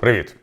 Привіт!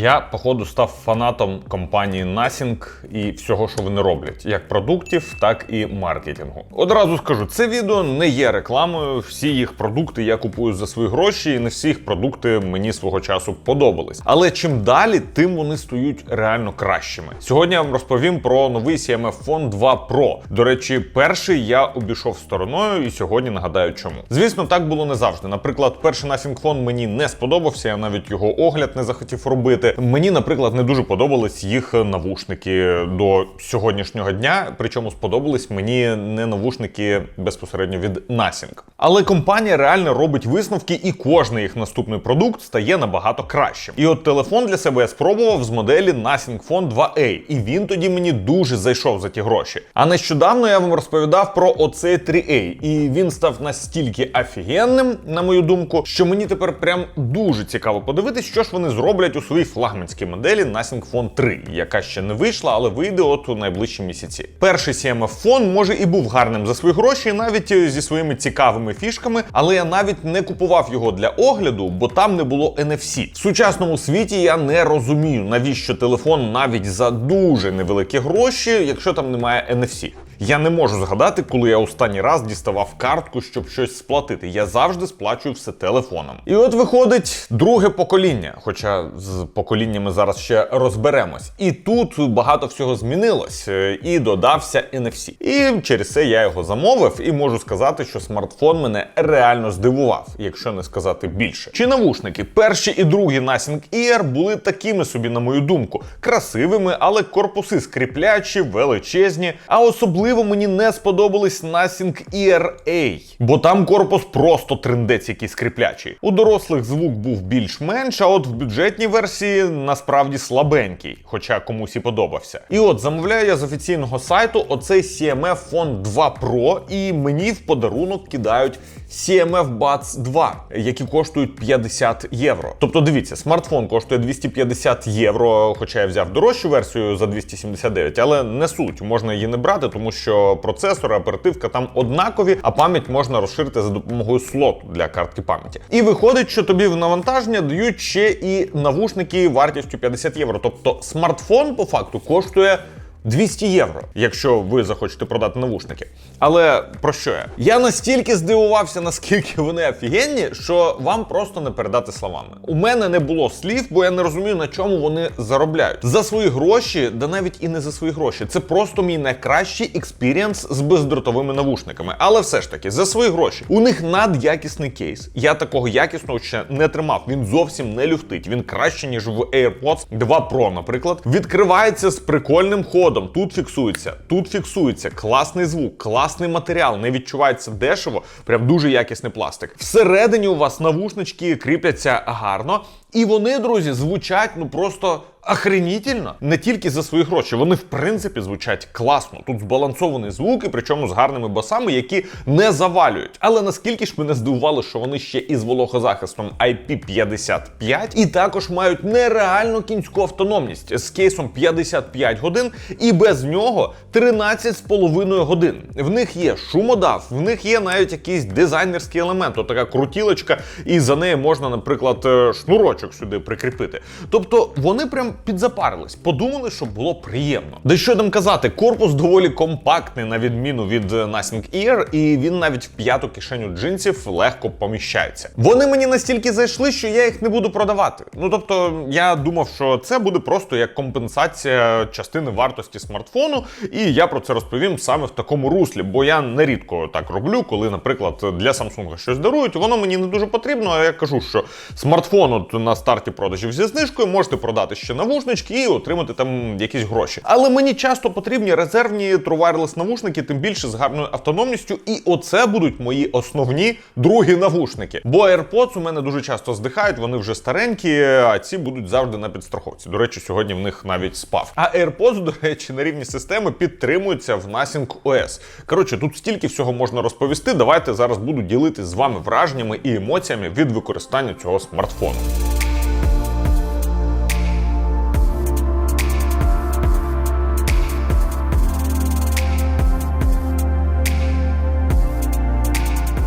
Я, походу, став фанатом компанії Nothing і всього, що вони роблять, як продуктів, так і маркетингу. Одразу скажу, це відео не є рекламою. Всі їх продукти я купую за свої гроші, і не всі їх продукти мені свого часу подобались. Але чим далі, тим вони стають реально кращими. Сьогодні я вам розповім про новий CMF Phone 2 Pro. До речі, перший я обійшов стороною, і сьогодні нагадаю, чому. Звісно, так було не завжди. Наприклад, перший Nothing Phone мені не сподобався, я навіть його огляд не захотів робити. Мені, наприклад, не дуже подобались їх навушники до сьогоднішнього дня. Причому сподобались мені не навушники безпосередньо від Nothing. Але компанія реально робить висновки, і кожний їх наступний продукт стає набагато кращим. І от телефон для себе я спробував з моделі Nothing Phone 2A, і він тоді мені дуже зайшов за ті гроші. А нещодавно я вам розповідав про оцей 3A, і він став настільки офігенним, на мою думку, що мені тепер прям дуже цікаво подивитись, що ж вони зроблять у своїй флагманській моделі Nothing Phone 3, яка ще не вийшла, але вийде от у найближчі місяці. Перший CMF Phone може і був гарним за свої гроші, навіть е, зі своїми цікавими фішками, але я навіть не купував його для огляду, бо там не було NFC. В сучасному світі я не розумію, навіщо телефон навіть за дуже невеликі гроші, якщо там немає NFC. Я не можу згадати, коли я останній раз діставав картку, щоб щось сплатити. Я завжди сплачую все телефоном. І от виходить друге покоління, хоча з поколіннями зараз ще розберемось. І тут багато всього змінилось, е, і додався NFC. І через це я його замовив, і можу сказати, що смартфон мене реально здивував, якщо не сказати більше. Чи навушники, перші і другі Nothing Ear були такими собі, на мою думку, красивими, але корпуси скріплячі, величезні. А особливо мені не сподобались Nothing ERA, бо там корпус просто трендець, який скріплячий. У дорослих звук був більш-менш, а от в бюджетній версії насправді слабенький, хоча комусь і подобався. І от замовляю я з офіційного сайту оцей CMF Phone 2 Pro, і мені в подарунок кидають CMF Buds 2, які коштують 50 євро. Тобто, дивіться, смартфон коштує 250 євро, хоча я взяв дорожчу версію за 279, але не суть, можна її не брати, тому що процесор, оперативка там однакові, а пам'ять можна розширити за допомогою слоту для картки пам'яті. І виходить, що тобі в навантаження дають ще і навушники вартістю 50 євро. Тобто смартфон по факту коштує. 200 євро, якщо ви захочете продати навушники. Але про що я? Я настільки здивувався, наскільки вони офігенні, що вам просто не передати словами. У мене не було слів, бо я не розумію, на чому вони заробляють. За свої гроші, да навіть і не за свої гроші. Це просто мій найкращий експірієнс з бездротовими навушниками. Але все ж таки, за свої гроші. У них надякісний кейс. Я такого якісного ще не тримав. Він зовсім не люфтить. Він краще, ніж в AirPods 2 Pro, наприклад. Відкривається з прикольним ходом. Тут фіксується, тут фіксується. Класний звук, класний матеріал, не відчувається дешево, прям дуже якісний пластик. Всередині у вас навушнички кріпляться гарно, і вони, друзі, звучать ну просто. Охренітельно не тільки за свої гроші, вони в принципі звучать класно. Тут збалансований звук, і причому з гарними басами, які не завалюють. Але наскільки ж мене здивувало, що вони ще із вологозахистом IP55 і також мають нереальну кінську автономність з кейсом 55 годин, і без нього 13,5 годин. В них є шумодав, в них є навіть якийсь дизайнерський елемент, отака крутілочка, і за нею можна, наприклад, е, шнурочок сюди прикріпити. Тобто вони прям підзапарились, подумали, що було приємно. Да що там казати, корпус доволі компактний, на відміну від е, Nothing Ear, і він навіть в п'яту кишеню джинсів легко поміщається. Вони мені настільки зайшли, що я їх не буду продавати. Ну тобто, я думав, що це буде просто як компенсація частини вартості смартфону, і я про це розповім саме в такому руслі, бо я нерідко так роблю, коли, наприклад, для Samsung щось дарують, воно мені не дуже потрібно. А я кажу, що смартфон от на старті продажів зі знижкою можете продати ще навушнички і отримати там якісь гроші. Але мені часто потрібні резервні True Wireless навушники, тим більше з гарною автономністю. І оце будуть мої основні другі навушники. Бо AirPods у мене дуже часто здихають, вони вже старенькі, а ці будуть завжди на підстраховці. До речі, сьогодні в них навіть спав. А AirPods, до речі, на рівні системи підтримуються в Nothing OS. Коротше, тут стільки всього можна розповісти. Давайте зараз буду ділитися з вами враженнями і емоціями від використання цього смартфону.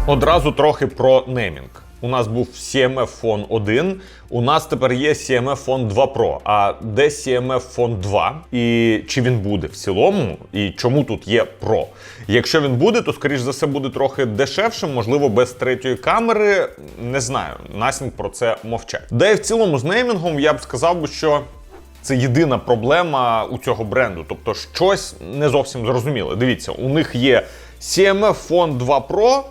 Одразу трохи про неймінг. У нас був CMF Phone 1, у нас тепер є CMF Phone 2 Pro. А де CMF Phone 2? І чи він буде в цілому? І чому тут є Pro? Якщо він буде, то скоріш за все буде трохи дешевшим, можливо, без третьої камери. Не знаю. Nothing про це мовчать. Де в цілому з неймінгом я б сказав що. Це єдина проблема у цього бренду, тобто щось не зовсім зрозуміле. Дивіться, у них є CMF Phone 2 Pro,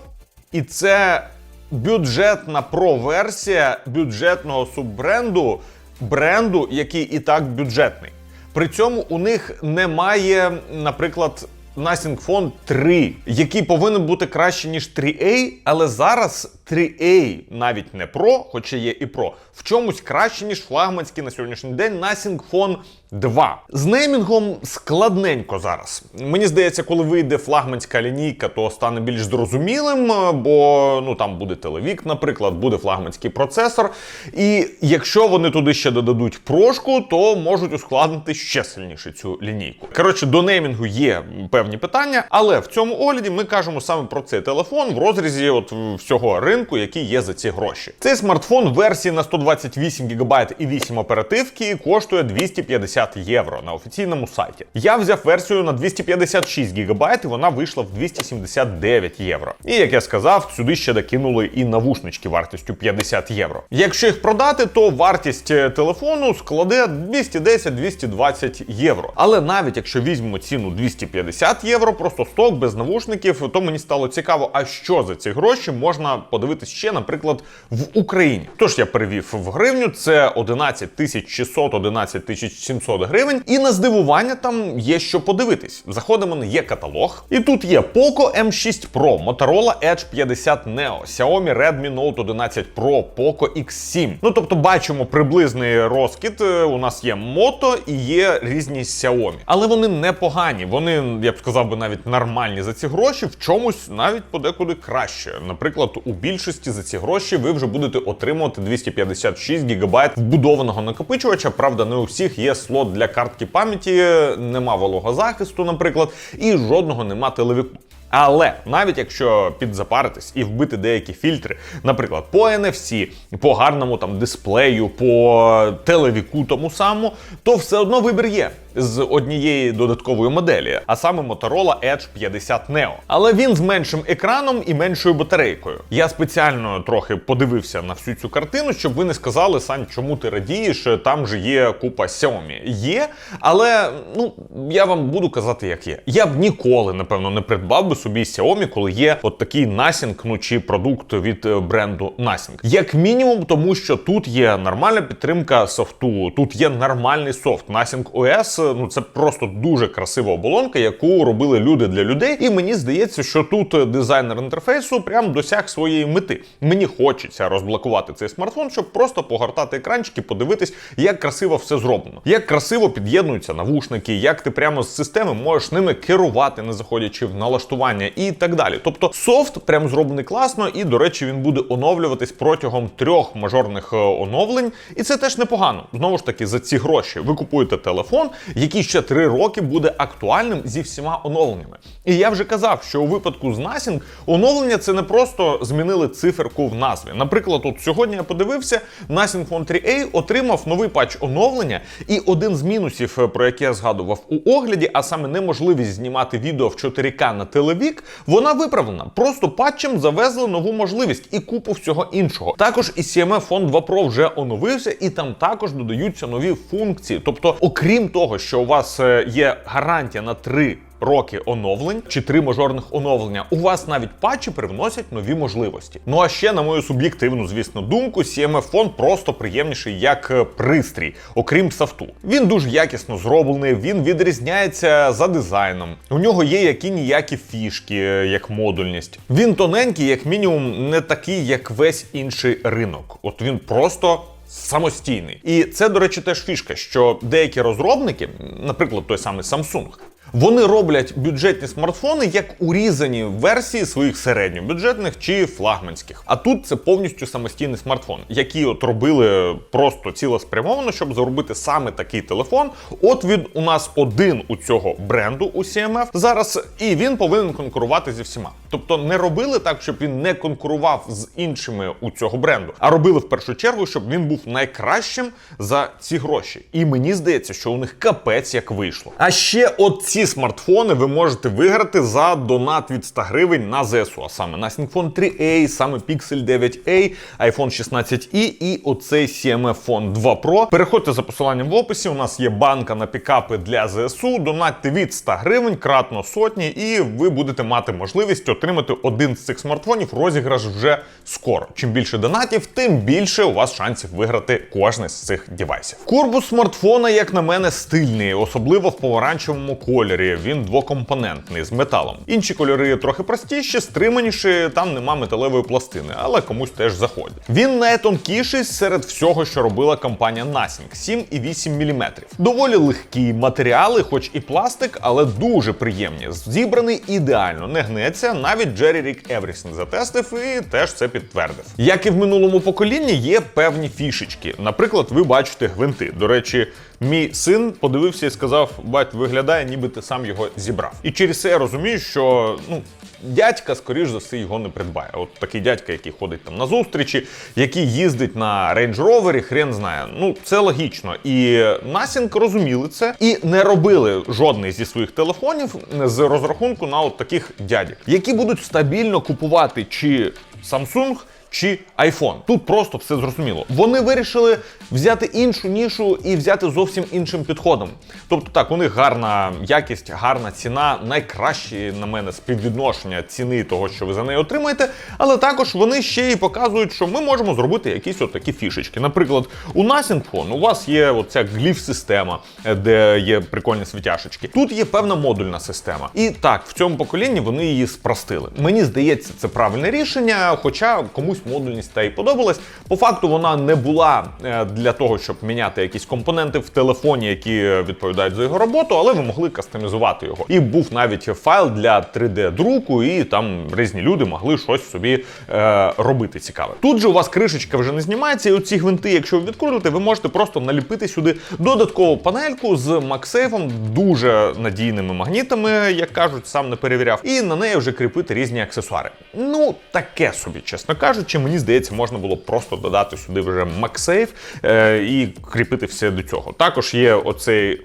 і це бюджетна Pro-версія бюджетного суббренду, бренду, який і так бюджетний. При цьому у них немає, наприклад, Nothing Phone 3, який повинен бути краще, ніж 3A, але зараз 3A, навіть не Pro, хоча є і Pro, в чомусь краще, ніж флагманський на сьогоднішній день Nothing Phone 2. З неймінгом складненько зараз. Мені здається, коли вийде флагманська лінійка, то стане більш зрозумілим, бо ну там буде телевік, наприклад, буде флагманський процесор. І якщо вони туди ще додадуть прошку, то можуть ускладнити ще сильніше цю лінійку. Коротше, до неймінгу є певні питання, але в цьому огляді ми кажемо саме про цей телефон в розрізі от всього ринку, який є за ці гроші. Цей смартфон версії на 128 ГБ і 8 оперативки коштує 250 євро на офіційному сайті. Я взяв версію на 256 ГБ, і вона вийшла в 279 євро. І як я сказав, сюди ще докинули і навушнички вартістю 50 євро. Якщо їх продати, то вартість е, телефону складе 210-220 євро. Але навіть якщо візьмемо ціну 250 євро, просто сток без навушників, то мені стало цікаво, а що за ці гроші можна подивитись ще, наприклад, в Україні. Тож я перевів в гривню, це 11 тисяч 600, 11 тисяч 700 гривень. І на здивування там є що подивитись. Заходимо на є каталог, і тут є Poco M6 Pro, Motorola Edge 50 Neo, Xiaomi Redmi Note 11 Pro, Poco X7. Ну тобто бачимо приблизний розкид. Е, У нас є Moto і є різні Xiaomi. Але вони непогані. Вони, я б сказав би, навіть нормальні за ці гроші, в чомусь навіть подекуди краще. Наприклад, у більшості за ці гроші ви вже будете отримувати 256 ГБ вбудованого накопичувача. Правда, не у всіх є слот для картки пам'яті, нема вологозахисту, наприклад, і жодного нема телевіку. Але навіть якщо підзапаритись і вбити деякі фільтри, наприклад, по NFC, по гарному там дисплею, по телевіку тому самому, то все одно вибір є з однієї додаткової моделі, а саме Motorola Edge 50 Neo. Але він з меншим екраном і меншою батарейкою. Я спеціально трохи подивився на всю цю картину, щоб ви не сказали, Сань, чому ти радієш? Там же є купа Xiaomi. Є, але ну я вам буду казати, як є. Я б ніколи, напевно, не придбав би собі Xiaomi, коли є от такий Nothing, ну чи продукт від е, бренду Nothing. Як мінімум, тому що тут є нормальна підтримка софту, тут є нормальний софт. Nothing OS, ну це просто дуже красива оболонка, яку робили люди для людей. І мені здається, що тут дизайнер інтерфейсу прям досяг своєї мети. Мені хочеться розблокувати цей смартфон, щоб просто погортати екранчики, подивитись, як красиво все зроблено, як красиво під'єднуються навушники, як ти прямо з системи можеш ними керувати, не заходячи в налаштування і так далі. Тобто софт прям зроблений класно, і до речі, він буде оновлюватись протягом трьох мажорних е, оновлень, і це теж непогано. Знову ж таки, за ці гроші ви купуєте телефон, який ще три роки буде актуальним зі всіма оновленнями. І я вже казав, що у випадку з Nothing оновлення це не просто змінили циферку в назві. Наприклад, от сьогодні я подивився, Nothing Phone 3A отримав новий патч оновлення, і один з мінусів, е, про який я згадував у огляді, а саме неможливість знімати відео в 4К на телевік, вона виправлена. Просто патчем завезли нову можливість і купу всього іншого. Також і CMF Phone 2 Pro вже оновився, і там також додаються нові функції. Тобто, окрім того, що у вас е, є гарантія на 3 роки оновлень чи три мажорних оновлення. У вас навіть патчі привносять нові можливості. Ну а ще, на мою суб'єктивну, звісно, думку, CMF Phone просто приємніший як е, пристрій, окрім софту. Він дуже якісно зроблений, він відрізняється за дизайном. У нього є які ніякі фішки, е, як модульність. Він тоненький, як мінімум, не такий, як весь інший ринок. От він просто. Самостійний, і це, до речі, теж фішка, що деякі розробники, наприклад, той самий Samsung, вони роблять бюджетні смартфони як урізані версії своїх середньобюджетних чи флагманських. А тут це повністю самостійний смартфон, який от робили просто цілеспрямовано, щоб заробити саме такий телефон. От він у нас один у цього бренду у CMF зараз, і він повинен конкурувати зі всіма. Тобто не робили так, щоб він не конкурував з іншими у цього бренду, а робили в першу чергу, щоб він був найкращим за ці гроші. І мені здається, що у них капець як вийшло. А ще от ці смартфони ви можете виграти за донат від 100 гривень на ЗСУ, а саме Nothing Phone 3A, саме Pixel 9A, iPhone 16i і оцей CMF Phone 2 Pro. Переходьте за посиланням в описі. У нас є банка на пікапи для ЗСУ. Донатьте від 100 гривень, кратно сотні, і ви будете мати можливість отримати один з цих смартфонів. Розіграш вже скоро. Чим більше донатів, тим більше у вас шансів виграти кожне з цих девайсів. Корпус смартфона, як на мене, стильний, особливо в помаранчевому кольорі. Він двокомпонентний з металом. Інші кольори трохи простіші, стриманіші, там нема металевої пластини, але комусь теж заходять. Він найтонкіший серед всього, що робила компанія Nothing 7,8 мм. Доволі легкі матеріали, хоч і пластик, але дуже приємні. Зібраний ідеально, не гнеться. Навіть Jerry Rick Everything затестив і теж це підтвердив. Як і в минулому поколінні, є певні фішечки. Наприклад, ви бачите гвинти. До речі, мій син подивився і сказав: бать, виглядає, ніби ти сам його зібрав. І через це я розумію, що ну. Дядька, скоріш за все, його не придбає. От такий дядька, який ходить там на зустрічі, який їздить на Range Rover, хрен знає. Ну це логічно. І Насінг розуміли це і не робили жодний зі своїх телефонів з розрахунку на от таких дядів, які будуть стабільно купувати чи Samsung, чи iPhone. Тут просто все зрозуміло. Вони вирішили взяти іншу нішу і взяти зовсім іншим підходом. Тобто, так, у них гарна якість, гарна ціна, найкращі на мене співвідношення ціни того, що ви за неї отримаєте. Але також вони ще й показують, що ми можемо зробити якісь от такі фішечки. Наприклад, у Nothing Phone у вас є оця гліф-система, де є прикольні світяшечки. Тут є певна модульна система. І так, в цьому поколінні вони її спростили. Мені здається, це правильне рішення, хоча комусь модульність та й подобалась. По факту вона не була е, для того, щоб міняти якісь компоненти в телефоні, які відповідають за його роботу, але ви могли кастомізувати його. І був навіть файл для 3D-друку, і там різні люди могли щось собі е, робити цікаве. Тут же у вас кришечка вже не знімається, і оці гвинти, якщо ви відкрутите, ви можете просто наліпити сюди додаткову панельку з MagSafe, дуже надійними магнітами, як кажуть, сам не перевіряв, і на неї вже кріпити різні аксесуари. Ну, таке собі, чесно кажучи, мені здається, можна було просто додати сюди вже MagSafe е, і кріпити все до цього. Також є оцей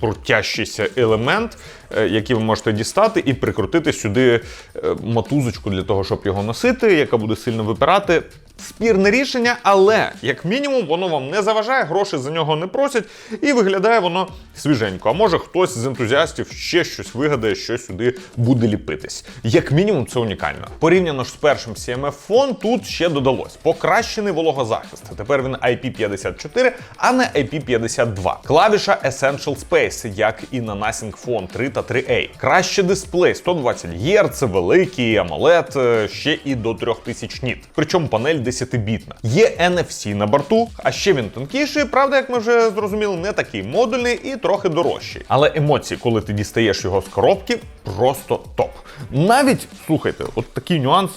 крутящийся елемент, е, який ви можете дістати і прикрутити сюди е, мотузочку для того, щоб його носити, яка буде сильно випирати. Спірне рішення, але як мінімум воно вам не заважає, гроші за нього не просять, і виглядає воно свіженько. А може хтось з ентузіастів ще щось вигадає, що сюди буде ліпитись. Як мінімум, це унікально. Порівняно ж з першим CMF Phone, тут ще додалось покращений вологозахист. Тепер він IP54, а не IP52. Клавіша Essential Space, як і на Nothing Phone 3 та 3A. Краще дисплей 120 Гц, великий AMOLED, е, ще і до 3000 ніт. Причому панель 10-бітна. Є NFC на борту, а ще він тонкіший, правда, як ми вже зрозуміли, не такий модульний і трохи дорожчий. Але емоції, коли ти дістаєш його з коробки, просто топ. Навіть слухайте, от такий нюанс.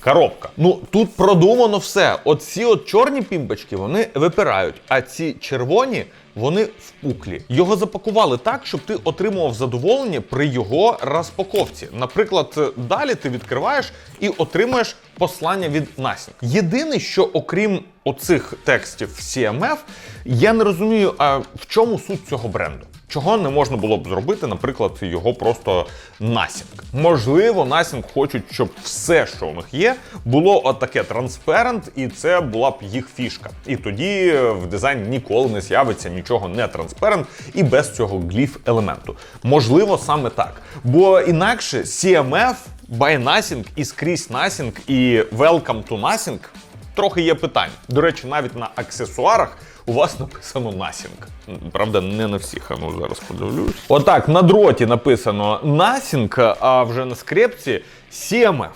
Коробка. Ну тут продумано все. Оці от чорні пімпочки вони випирають, а ці червоні вони в куклі, Його запакували так, щоб ти отримував задоволення при його розпаковці. Наприклад, далі ти відкриваєш і отримуєш послання від Nothing. Єдине, що окрім оцих текстів CMF, я не розумію, а в чому суть цього бренду. Чого не можна було б зробити, наприклад, його просто Nothing. Можливо, Nothing хочуть, щоб все, що у них є, було отаке транспарент, і це була б їх фішка. І тоді в дизайні ніколи не з'явиться нічого не транспарент і без цього гліф елементу. Можливо, саме так. Бо інакше CMF, by Nothing і скрізь Nothing і Welcome to Nothing трохи є питань. До речі, навіть на аксесуарах у вас написано насінг. Правда, не на всіх. А ну зараз подивлюсь. Отак, на дроті написано насінг, а вже на скрепці CMF.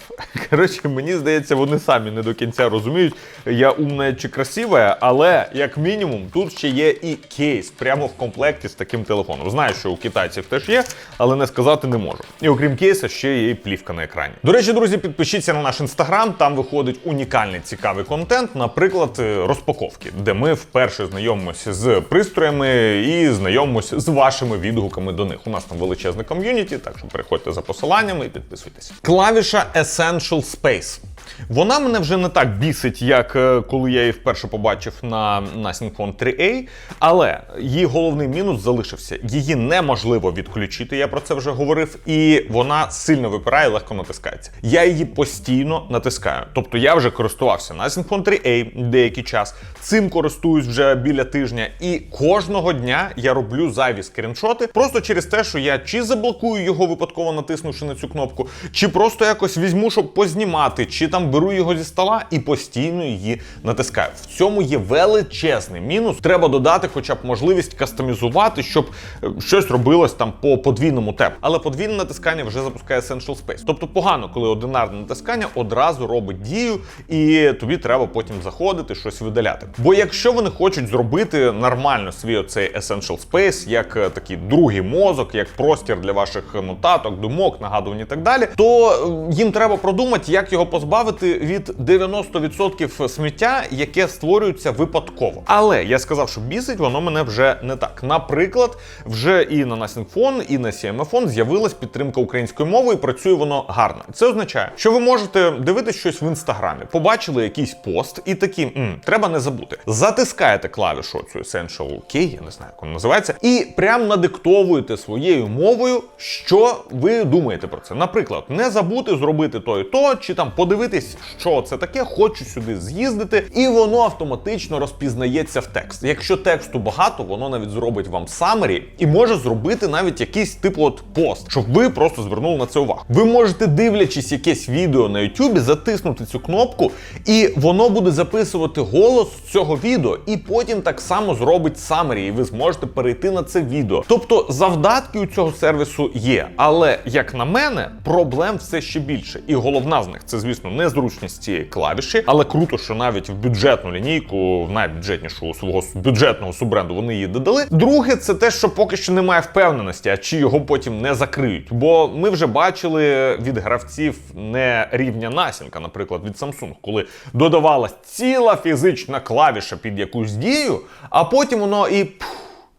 Коротше, мені здається, вони самі не до кінця розуміють, я умна чи красива, але як мінімум тут ще є і кейс прямо в комплекті з таким телефоном. Знаю, що у китайців теж є, але не сказати не можу. І окрім кейса, ще є і плівка на екрані. До речі, друзі, підпишіться на наш інстаграм. Там виходить унікальний цікавий контент, наприклад, е, розпаковки, де ми вперше знайомимося з пристроями і знайомимося з вашими відгуками до них. У нас там величезне ком'юніті, так що переходьте за посиланнями і підписуйтесь. Клавіша Essential Space. Вона мене вже не так бісить, як е, коли я її вперше побачив на Nothing Phone 3A, але її головний мінус залишився. Її неможливо відключити, я про це вже говорив, і вона сильно випирає, легко натискається. Я її постійно натискаю. Тобто я вже користувався Nothing Phone 3A деякий час, цим користуюсь вже біля тижня, і кожного дня я роблю зайві скріншоти просто через те, що я чи заблокую його випадково натиснувши на цю кнопку, чи просто якось візьму, щоб познімати, чи там беру його зі стола і постійно її натискаю. В цьому є величезний мінус. Треба додати, хоча б можливість кастомізувати, щоб е, щось робилось там по подвійному тепу. Але подвійне натискання вже запускає Essential Space. Тобто погано, коли одинарне натискання одразу робить дію, і тобі треба потім заходити, щось видаляти. Бо якщо вони хочуть зробити нормально свій оцей Essential Space, як е, такий другий мозок, як простір для ваших нотаток, думок, нагадувань і так далі, то е, їм треба продумати, як його позбавити від 90% сміття, яке створюється випадково. Але я сказав, що бісить воно мене вже не так. Наприклад, вже і на Phone, і на CMFone з'явилась підтримка української мови, і працює воно гарно. Це означає, що ви можете дивитися щось в інстаграмі, побачили якийсь пост, і такі «М, треба не забути. Затискаєте клавішу цю Essential Key, я не знаю, як вона називається, і прям надиктовуєте своєю мовою, що ви думаєте про це. Наприклад, не забути зробити то і то, чи там подивитись, що це таке, хочу сюди з'їздити, і воно автоматично розпізнається в текст. Якщо тексту багато, воно навіть зробить вам самері і може зробити навіть якийсь типу от пост, щоб ви просто звернули на це увагу. Ви можете, дивлячись якесь відео на YouTube, затиснути цю кнопку, і воно буде записувати голос цього відео, і потім так само зробить самері, і ви зможете перейти на це відео. Тобто завдатки у цього сервісу є, але як на мене, проблем все ще більше. І головна з них це, звісно, незручність клавіші, але круто, що навіть в бюджетну лінійку, в найбюджетнішу свого бюджетного суббренду вони її додали. Друге, це те, що поки що немає впевненості, а чи його потім не закриють. Бо ми вже бачили від гравців не рівня насінка, наприклад, від Samsung, коли додавалась ціла фізична клавіша під якусь дію, а потім воно і пф,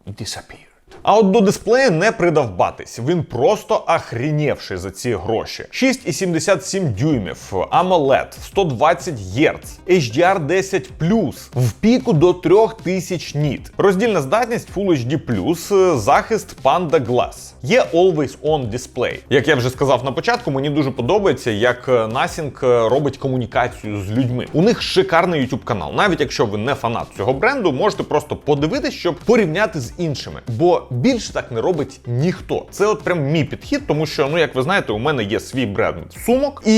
disappear. А от до дисплею не придавбатись. Він просто ахрінєвший за ці гроші. 6,77 дюймів, AMOLED, 120 Гц, HDR10+, в піку до 3000 ніт. Роздільна здатність Full HD+, захист Panda Glass. Є Always On Display. Як я вже сказав на початку, мені дуже подобається, як Nothing робить комунікацію з людьми. У них шикарний YouTube канал. Навіть якщо ви не фанат цього бренду, можете просто подивитись, щоб порівняти з іншими. Бо більше так не робить ніхто. Це от прям мій підхід, тому що, ну як ви знаєте, у мене є свій бренд сумок, і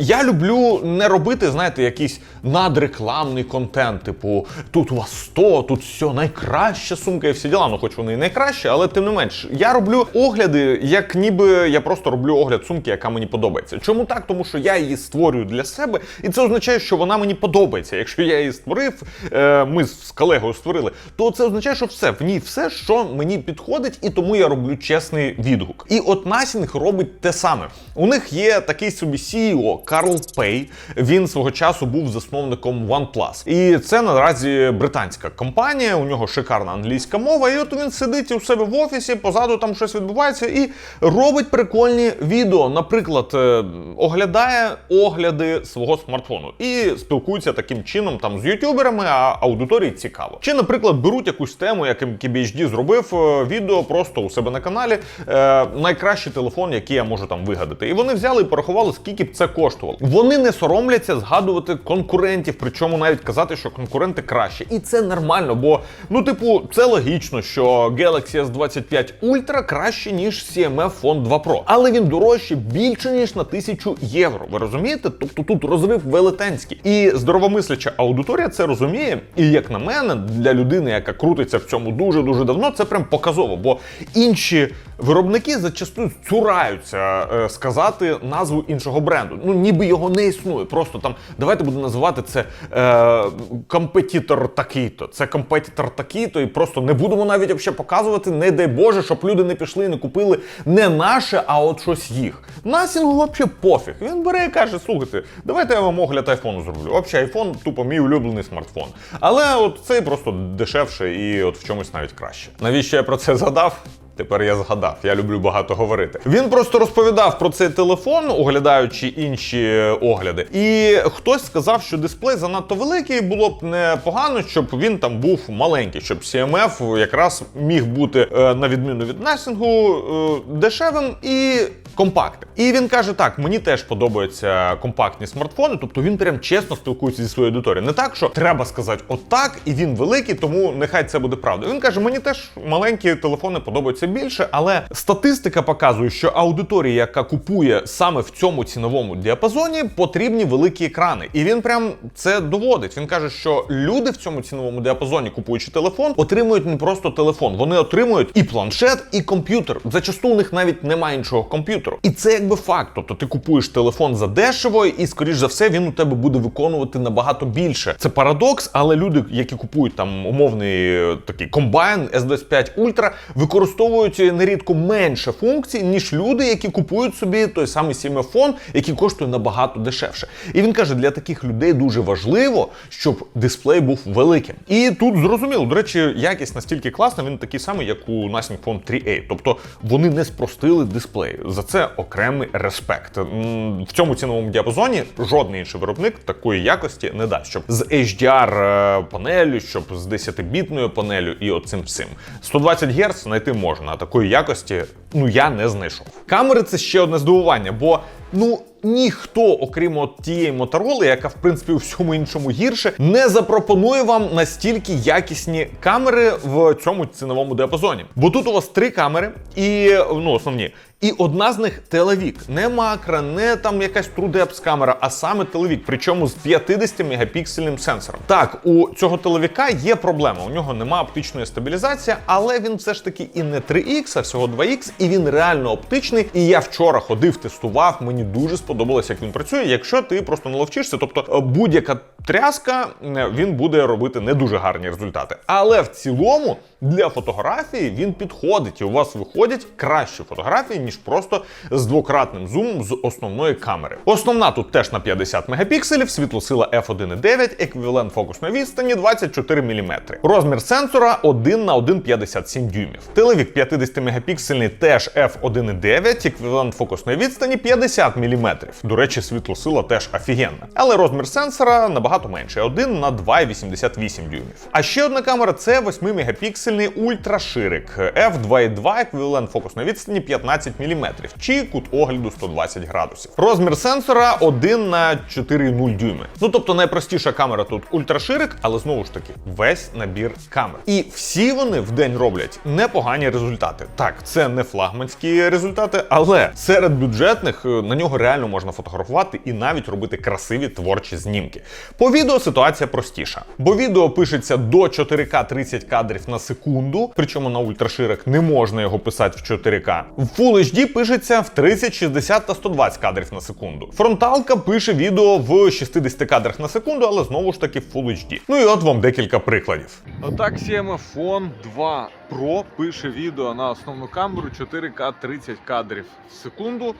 я люблю не робити, знаєте, якийсь надрекламний контент, типу тут у вас 100, тут все найкраща сумка і всі діла. Ну, хоч вони і найкращі, але тим не менш, я роблю огляди, як ніби я просто роблю огляд сумки, яка мені подобається. Чому так? Тому що я її створюю для себе, і це означає, що вона мені подобається. Якщо я її створив, е, ми з колегою створили, то це означає, що все в ній все, що мені підходить, і тому я роблю чесний відгук. І от Nothing робить те саме. У них є такий собі CEO Карл Пей. Він свого часу був засновником OnePlus. І це наразі британська компанія. У нього шикарна англійська мова. І от він сидить у себе в офісі, позаду там щось відбувається, і робить прикольні відео. Наприклад, е, оглядає огляди свого смартфону і спілкується таким чином там з ютуберами, а аудиторії цікаво. Чи, наприклад, беруть якусь тему, як KBHD зробив е, відео просто у себе на каналі. Е, найкращий телефон, який я можу там вигадати. І вони взяли і порахували, скільки б це коштувало. Вони не соромляться згадувати конкурентів, причому навіть казати, що конкуренти краще. І це нормально, бо ну, типу, це логічно, що Galaxy S25 Ultra краще, ніж CMF Phone 2 Pro. Але він дорожче більше, ніж на тисячу євро. Ви розумієте? Тобто тут розрив велетенський. І здоровомисляча аудиторія це розуміє. І як на мене, для людини, яка крутиться в цьому дуже дуже давно, це прям показово. Бо інші Виробники зачастую цураються е, сказати назву іншого бренду. Ну ніби його не існує. Просто там давайте будемо називати це е, компетітор такий-то. Це компетітор такий-то, і просто не будемо навіть вообще показувати, не дай Боже, щоб люди не пішли і не купили не наше, а от щось їх. Насінгу взагалі пофіг. Він бере і каже: слухайте, давайте я вам огляд айфону зроблю. Взагалі, айфон тупо мій улюблений смартфон. Але от цей просто дешевше і от в чомусь навіть краще. Навіщо я про це згадав? Тепер я згадав, я люблю багато говорити. Він просто розповідав про цей телефон, оглядаючи інші огляди. І хтось сказав, що дисплей занадто великий, було б непогано, щоб він там був маленький, щоб CMF якраз міг бути е, на відміну від Насінгу е, дешевим і компактним. І він каже: так, мені теж подобаються компактні смартфони, тобто він прям чесно спілкується зі своєю аудиторією. Не так, що треба сказати отак, і він великий, тому нехай це буде правда. Він каже: мені теж маленькі телефони подобаються більше, але статистика показує, що аудиторія, яка купує саме в цьому ціновому діапазоні, потрібні великі екрани. І він прям це доводить. Він каже, що люди в цьому ціновому діапазоні, купуючи телефон, отримують не просто телефон, вони отримують і планшет, і комп'ютер. Зачасту у них навіть немає іншого комп'ютеру. І це якби факт. Тобто ти купуєш телефон за дешево, і скоріш за все він у тебе буде виконувати набагато більше. Це парадокс, але люди, які купують там умовний е, такий комбайн S25 Ultra, використовують нерідко менше функцій, ніж люди, які купують собі той самий сімефон, який коштує набагато дешевше. І він каже, для таких людей дуже важливо, щоб дисплей був великим. І тут зрозуміло, до речі, якість настільки класна, він такий самий, як у Nothing Phone 3A. Тобто вони не спростили дисплей. За це окремий респект. В цьому ціновому діапазоні жодний інший виробник такої якості не дасть, щоб з HDR е, панелю, щоб з 10-бітною панелю і оцим всім. 120 Гц знайти можна, а такої якості ну я не знайшов. Камери це ще одне здивування, бо ну. Ніхто, окрім от тієї мотороли, яка в принципі у всьому іншому гірше, не запропонує вам настільки якісні камери в цьому ціновому діапазоні. Бо тут у вас три камери, і ну основні. І одна з них телевік. Не макро, не там якась трудепс камера, а саме телевік, причому з 50 мегапіксельним сенсором. Так, у цього телевіка є проблема. У нього нема оптичної стабілізації, але він все ж таки і не 3X, а всього 2X, і він реально оптичний. І я вчора ходив, тестував. Мені дуже сподобалось, як він працює. Якщо ти просто не ловчишся, тобто е, будь-яка тряска, е, він буде робити не дуже гарні результати. Але в цілому для фотографії він підходить, і у вас виходять кращі фотографії, ніж просто з двократним зумом з основної камери. Основна тут теж на 50 мегапікселів, світлосила f1.9, еквівалент фокусної відстані 24 мм. Розмір сенсора 1 на 1,57 дюймів. Телевік 50 мегапіксельний теж f1.9, еквівалент фокусної відстані 50 мм. До речі, світлосила теж офігенна. Але розмір сенсора набагато менший 1 на 2,88 дюймів. А ще одна камера це 8 мегапіксельний ультраширик f2.2, еквівалент фокусної відстані 15 мм, чи кут огляду 120 градусів. Розмір сенсора 1 на 4,0 дюйми. Ну тобто найпростіша камера тут ультраширик, але знову ж таки весь набір камер. І всі вони в день роблять непогані результати. Так, це не флагманські результати, але серед бюджетних е, на нього реально можна фотографувати і навіть робити красиві творчі знімки. По відео ситуація простіша, бо відео пишеться до 4К 30 кадрів на секунду, причому на ультраширик не можна його писати в 4К. В Full HD пишеться в 30, 60 та 120 кадрів на секунду. Фронталка пише відео в 60 кадрах на секунду, але знову ж таки в Full HD. Ну і от вам декілька прикладів. Отак Xiaomi Phone 2 Pro пише відео на основну камеру 4К 30 кадрів в секунду.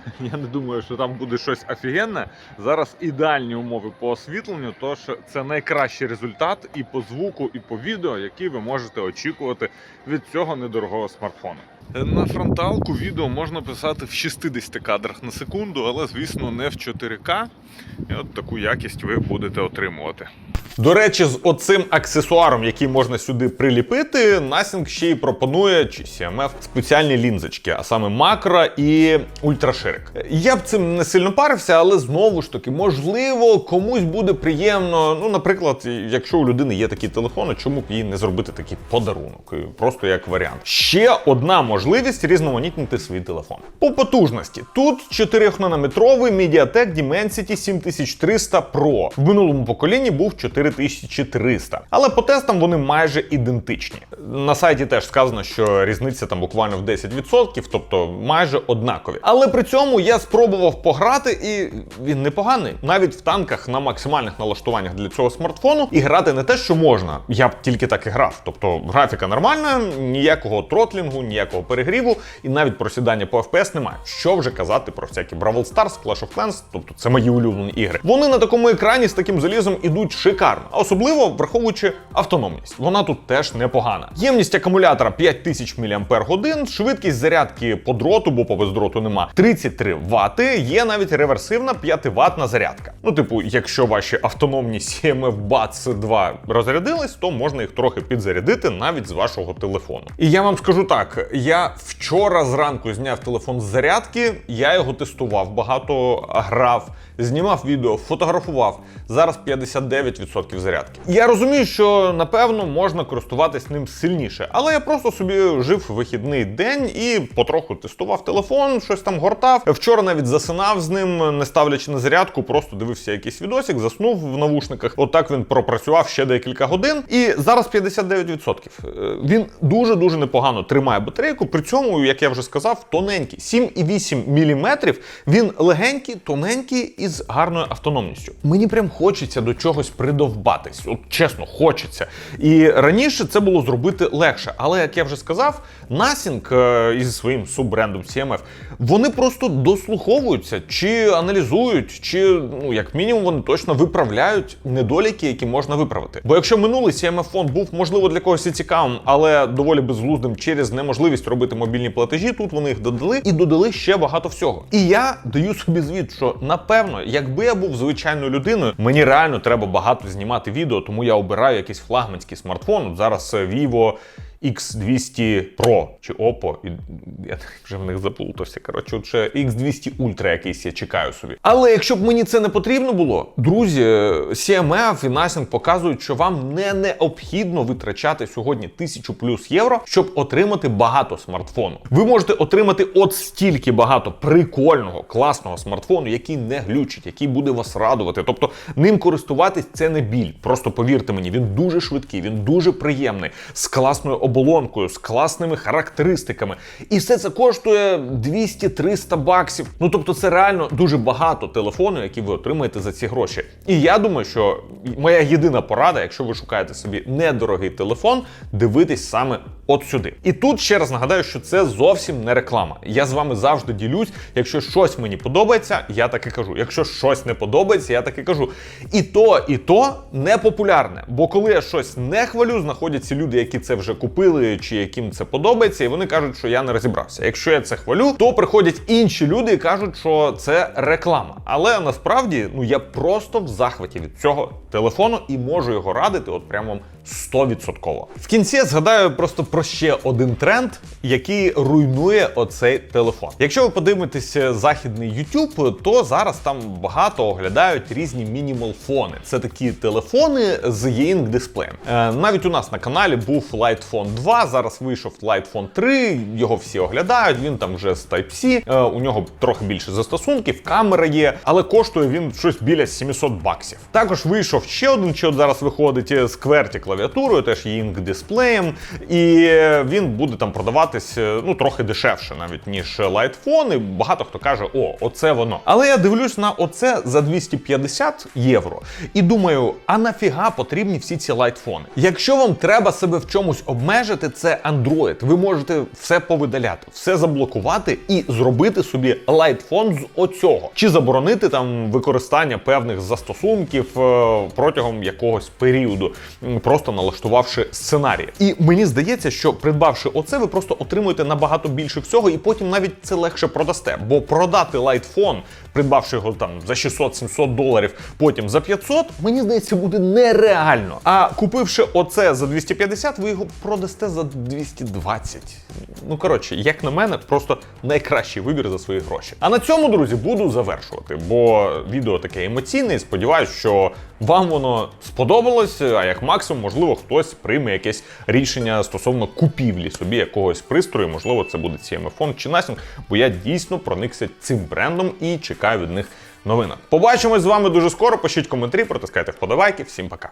Я не думаю, що там буде щось офігенне. Зараз ідеальні умови по освітленню, тож це найкращий результат і по звуку, і по відео, який ви можете очікувати від цього недорогого смартфону. На фронталку відео можна писати в 60 кадрах на секунду, але звісно не в 4К. І от таку якість ви будете отримувати. До речі, з оцим аксесуаром, який можна сюди приліпити, Nasing ще й пропонує чи CMF спеціальні лінзочки, а саме макро і ультраширик. Я б цим не сильно парився, але знову ж таки, можливо, комусь буде приємно. Ну, наприклад, якщо у людини є такі телефони, чому б їй не зробити такий подарунок, просто як варіант. Ще одна можливість різноманітнити свій телефон. По потужності тут 4-нанометровий MediaTek Dimensity 7300 Pro. В минулому поколінні був 4 3300. Але по тестам вони майже ідентичні. На сайті теж сказано, що різниця там буквально в 10%, тобто майже однакові. Але при цьому я спробував пограти, і він непоганий. Навіть в танках на максимальних налаштуваннях для цього смартфону і грати не те, що можна. Я б тільки так і грав. Тобто графіка нормальна, ніякого тротлінгу, ніякого перегріву, і навіть просідання по FPS немає. Що вже казати про всякі Brawl Stars, Clash of Clans, тобто це мої улюблені ігри. Вони на такому екрані з таким залізом ідуть шикарно, а особливо враховуючи автономність. Вона тут теж непогана. Ємність акумулятора 5000 мАч, швидкість зарядки по дроту, бо по бездроту нема 33 Вт. Є навіть реверсивна 5 ватна зарядка. Ну, типу, якщо ваші автономні CMF BATS 2 розрядились, то можна їх трохи підзарядити навіть з вашого телефону. І я вам скажу так: я вчора зранку зняв телефон з зарядки, я його тестував, багато грав, знімав відео, фотографував. Зараз 59% зарядки. Я розумію, що напевно можна користуватись ним сильніше, але я просто собі жив вихідний день і потроху тестував телефон, щось там гортав. Вчора навіть засинав з ним, не ставлячи на зарядку, просто дивився якийсь відосик, заснув в навушниках. Отак він пропрацював ще декілька годин. І зараз 59%. Е, Він дуже дуже непогано тримає батарейку. При цьому, як я вже сказав, тоненький 7,8 мм. Він легенький, тоненький і з гарною автономністю. Мені прям хочеться до чогось придовбатись. От чесно, хочеться. І раніше це було зробити легше. Але як я вже сказав, Насінг е, із своїм суббрендом CMF, вони просто дослуховуються чи аналізують, чи ну як мінімум вони точно виправляють недоліки, які можна виправити. Бо якщо минулий CMF фон був можливо для когось і цікавим, але доволі безглуздим через неможливість робити мобільні платежі, тут вони їх додали і додали ще багато всього. І я даю собі звіт, що напевно, якби я був звичайною людиною, мені реально треба багато знімати відео, тому я обираю якийсь флагманський смартфон. От зараз Vivo X200 Pro чи Oppo, і я вже в них заплутався. Коротше, от ще X200 Ultra якийсь я чекаю собі. Але якщо б мені це не потрібно було, друзі, CMF і Nasing показують, що вам не необхідно витрачати сьогодні тисячу плюс євро, щоб отримати багато смартфону. Ви можете отримати от стільки багато прикольного, класного смартфону, який не глючить, який буде вас радувати. Тобто ним користуватись це не біль. Просто повірте мені, він дуже швидкий, він дуже приємний, з класною оболонкою, з класними характеристиками. І все це коштує 200-300 баксів. Ну тобто, це реально дуже багато телефону, які ви отримаєте за ці гроші. І я думаю, що моя єдина порада, якщо ви шукаєте собі недорогий телефон, дивитись саме от сюди. І тут ще раз нагадаю, що це зовсім не реклама. Я з вами завжди ділюсь. Якщо щось мені подобається, я так і кажу. Якщо щось не подобається, я так і кажу. І то, і то не популярне. Бо коли я щось не хвалю, знаходяться люди, які це вже купили, чи яким це подобається, і вони кажуть, що я не розібрався. Якщо я це хвалю, то приходять інші люди і кажуть, що це реклама. Але насправді, ну я просто в захваті від цього телефону і можу його радити, от прямо 100%. В кінці я згадаю просто про ще один тренд, який руйнує оцей телефон. Якщо ви подивитеся західний YouTube, то зараз там багато оглядають різні мінімал-фони. Це такі телефони з e-ink дисплеєм. Е, навіть у нас на каналі був Light Phone 2, зараз вийшов Light Phone 3, його всі оглядають. Він там вже з Type-C, е, у нього трохи більше застосунків, камера є, але коштує він щось біля 700 баксів. Також вийшов ще один, що зараз виходить е, з QWERTY клавіатурою, теж e-ink дисплеєм, і він буде там продаватись е, ну трохи дешевше, навіть ніж Phone. І багато хто каже, о, оце воно. Але я дивлюсь на оце за 250 євро і думаю, а нафіга потрібні всі ці лайтфони? Якщо вам треба себе в чомусь обмежити, це Android. Ви можете все повидаляти, все заблокувати і зробити собі лайтфон з оцього, чи заборонити там використання певних застосунків е, протягом якогось періоду, м, просто налаштувавши сценарій. І мені здається, що придбавши оце, ви просто отримуєте набагато більше всього, і потім навіть це легше продасте. Бо продати лайтфон, придбавши його там за 600-700 доларів, потім за 500, мені здається, буде нереально. А купивши оце за 250, ви його продасте за 220. Ну коротше, як на мене, просто найкращий вибір за свої гроші. А на цьому, друзі, буду завершувати, бо відео таке емоційне. і Сподіваюсь, що вам воно сподобалось. А як максимум, можливо, хтось прийме якесь рішення стосовно купівлі собі якогось пристрою. Можливо, це буде CMF чи Nasing, бо я дійсно проникся цим брендом і чекаю від них новинок. Побачимось з вами дуже скоро. Пишіть коментарі, протискайте вподобайки. Всім пока.